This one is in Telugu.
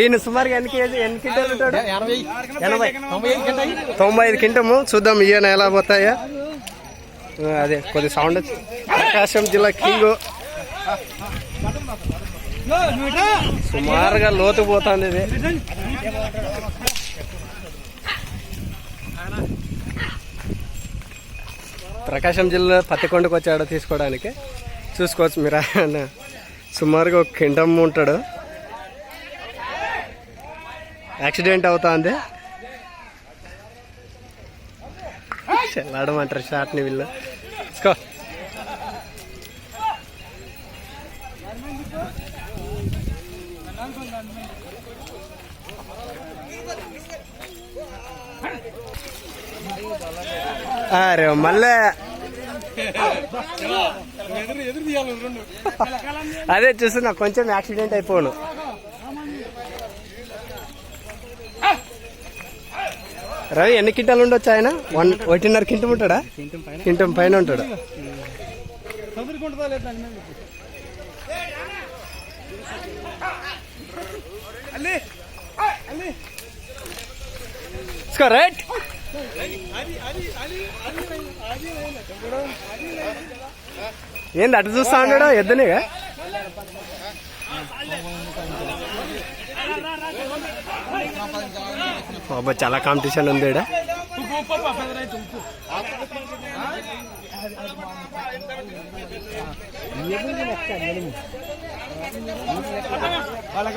ఈయన సుమారుగా ఎన్ని కేజీ ఎన్ని కింటాలు ఉంటాడు ఎనభై. తొంభై ఐదు కింటము చూద్దాం ఈయన ఎలా పోతాయా. అదే కొద్ది సౌండ్ ప్రకాశం జిల్లా కింగ్. సుమారుగా లోతు పోతుంది ఇది. ప్రకాశం జిల్లా పత్తికొండకు వచ్చాడు తీసుకోవడానికి. చూసుకోవచ్చు మీరు. ఆయన సుమారుగా ఒక కింటం ఉంటాడు. యాక్సిడెంట్ అవుతుంది. చెల్లాడమంటారు షాట్ని వీళ్ళు. తీసుకో అరే మళ్ళీ. అదే చూస్తున్నా కొంచెం యాక్సిడెంట్ అయిపోను. రవి ఎన్ని కింటాలు ఉండొచ్చు ఆయన? వన్ ఒకటిన్నర కింటం ఉంటాడా? కింటం పైన ఉంటాడు. రైట్ ఏంది అటు చూస్తా ఉన్నాడా? ఎద్దనిగా? బాబా చాలా కాంపిటీషన్ ఉంది వాళ్ళకి